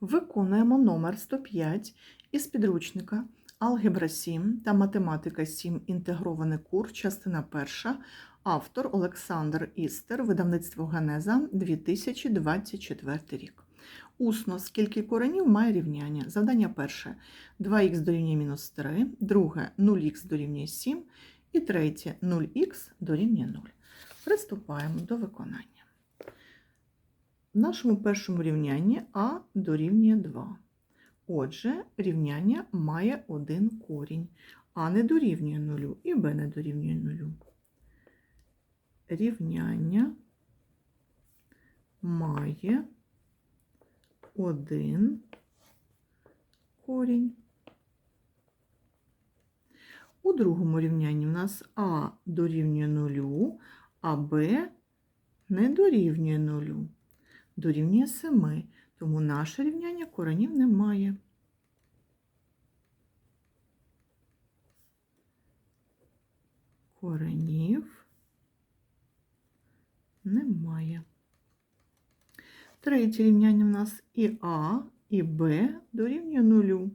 Виконуємо номер 105 із підручника Алгебра 7 та Математика 7. Інтегрований курс, частина 1. Автор Олександр Істер, видавництво Генеза 2024 рік. Усно, скільки коренів має рівняння? Завдання перше 2х дорівнює мінус 3, друге 0х дорівнює 7 і третє 0х дорівнює 0. Приступаємо до виконання. В нашому першому рівнянні А дорівнює 2. Отже, рівняння має один корінь. А не дорівнює 0 і Б не дорівнює 0. Рівняння має один корінь. У другому рівнянні у нас А дорівнює 0, а Б не дорівнює 0 дорівнює 7, тому наше рівняння коренів немає. Коренів немає. Третє рівняння в нас і А, і Б дорівнює 0.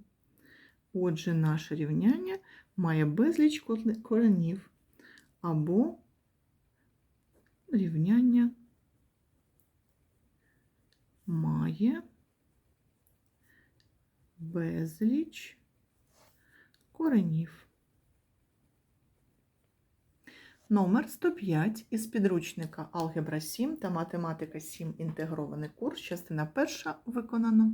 Отже, наше рівняння має безліч коренів або рівняння має безліч коренів. Номер 105 із підручника Алгебра 7 та Математика 7. Інтегрований курс, частина перша виконано.